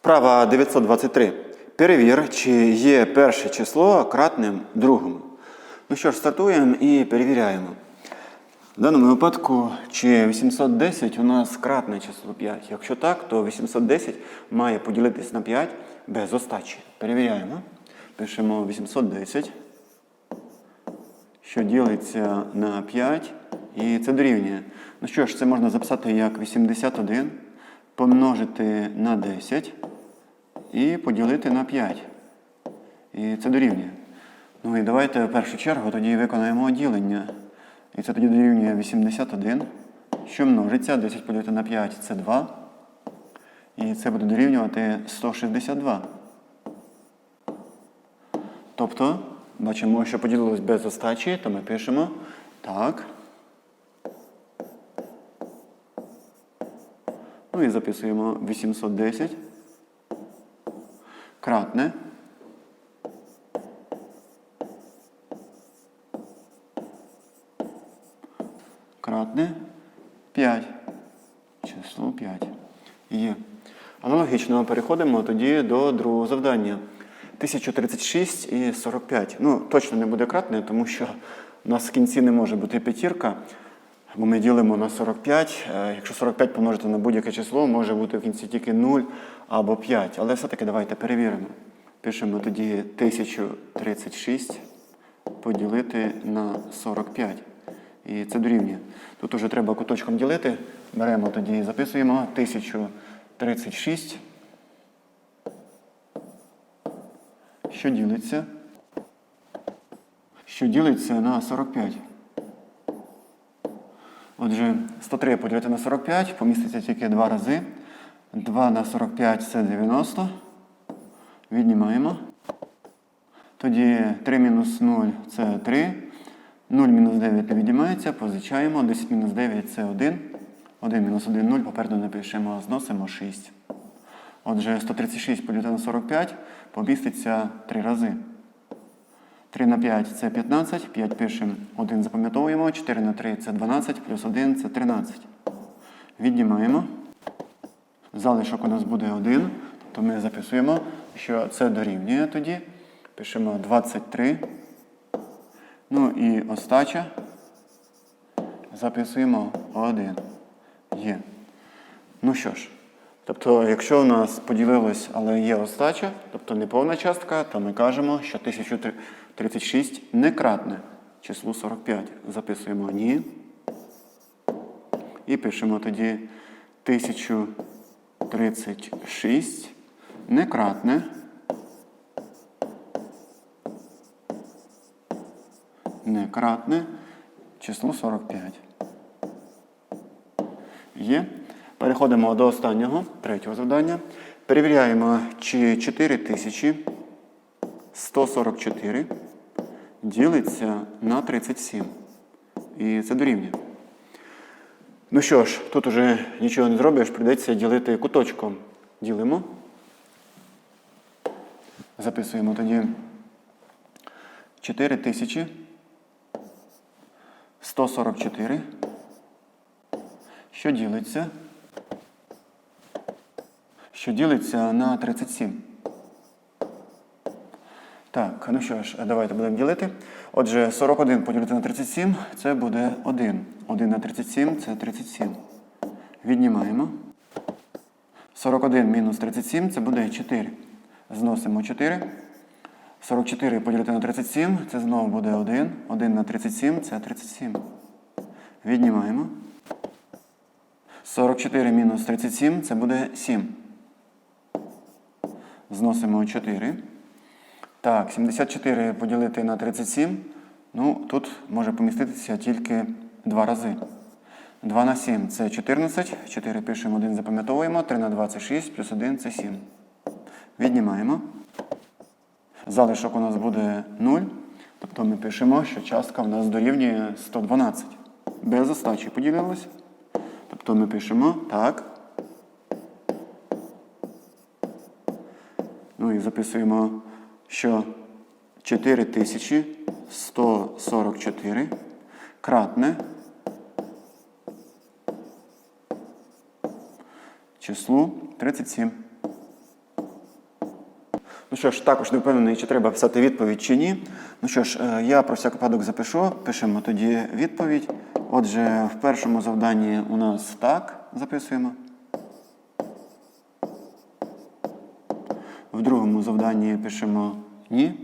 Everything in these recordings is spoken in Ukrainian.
Вправа 923. Перевір, чи є перше число кратним другому. Ну що ж, стартуємо і перевіряємо. В даному випадку, чи 810 у нас кратне число 5. Якщо так, то 810 має поділитись на 5 без остачі. Перевіряємо. Пишемо 810, що ділиться на 5, і це дорівнює. Ну що ж, це можна записати як 81 помножити на 10 і поділити на 5. І це дорівнює. Ну і давайте в першу чергу тоді виконаємо ділення. І це тоді дорівнює 81, що множиться, 10 поділити на 5 це 2. І це буде дорівнювати 162. Тобто, бачимо, що поділилось без остачі, то ми пишемо так. Ну і записуємо 810. Кратне. Кратне 5. Число 5. Є. Аналогічно переходимо тоді до другого завдання. 1036 і 45. Ну, точно не буде кратне, тому що у нас в кінці не може бути п'ятірка. Бо ми ділимо на 45. Е, Якщо 45 помножити на будь-яке число, може бути в кінці тільки 0 або 5. Але все-таки давайте перевіримо. Пишемо тоді 1036 поділити на 45. І це дорівнює. Тут уже треба куточком ділити. Беремо тоді і записуємо 1036. Що ділиться? Що ділиться на 45. Отже, 103 поділити на 45 поміститься тільки два рази. 2 на 45 це 90. Віднімаємо. Тоді 3 мінус 0 це 3. 0 мінус 9 не віднімається, позичаємо. 10 мінус 9 це 1. 1 мінус 1 0. Попереду напишемо, зносимо 6. Отже, 136 поділити на 45 поміститься 3 рази. 3 на 5 це 15, 5 пишемо, 1 запам'ятовуємо, 4 на 3 це 12, плюс 1 це 13. Віднімаємо. Залишок у нас буде 1, то тобто ми записуємо, що це дорівнює тоді. Пишемо 23. Ну і остача. Записуємо 1. Є. Ну що ж, тобто, якщо у нас поділилось, але є остача, тобто неповна частка, то ми кажемо, що 1300. 36 некратне Число 45. Записуємо ні. І пишемо тоді 1036 некратне. Некратне число 45. Є. Переходимо до останнього, третього завдання. Перевіряємо, чи 4000 4144 ділиться на 37. І це дорівнює. Ну що ж, тут уже нічого не зробиш, прийдеться ділити куточком. Ділимо. Записуємо тоді 4144. Що ділиться? Що ділиться на 37. Так, ну що ж, давайте будемо ділити. Отже, 41 поділити на 37 це буде 1. 1 на 37 це 37. Віднімаємо. 41 мінус 37 це буде 4. Зносимо 4. 44 поділити на 37 це знову буде 1. 1 на 37 це 37. Віднімаємо. 44 мінус 37 це буде 7. Зносимо 4. Так, 74 поділити на 37. Ну, тут може поміститися тільки два рази. 2 на 7 це 14. 4 пишемо, 1 запам'ятовуємо. 3 на 2 це 6, плюс 1 це 7. Віднімаємо. Залишок у нас буде 0. Тобто ми пишемо, що частка в нас дорівнює 112. Без остачі поділилось. Тобто ми пишемо так. Ну і записуємо, що 4144 кратне числу 37. Ну що ж, також не впевнений, чи треба писати відповідь чи ні. Ну що ж, е, я про всяк випадок запишу, пишемо тоді відповідь. Отже, в першому завданні у нас так записуємо. В другому завданні пишемо ні.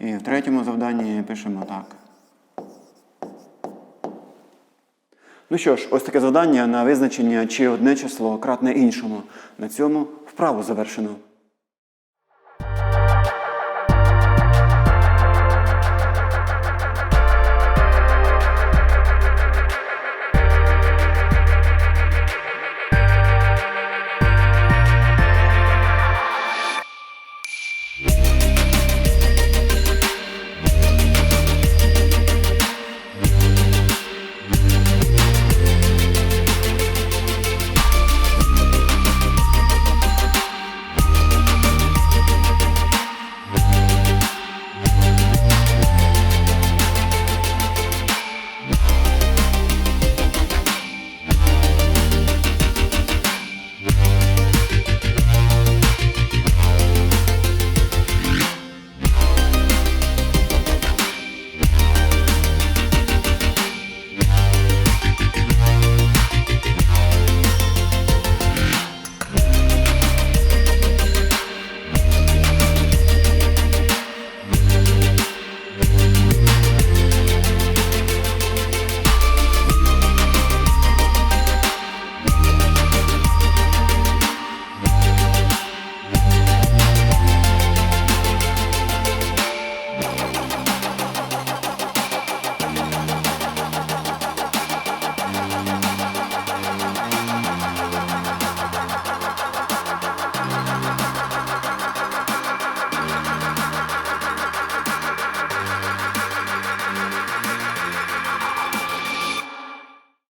І в третьому завданні пишемо так. Ну що ж, ось таке завдання на визначення, чи одне число кратне іншому. На цьому вправу завершено.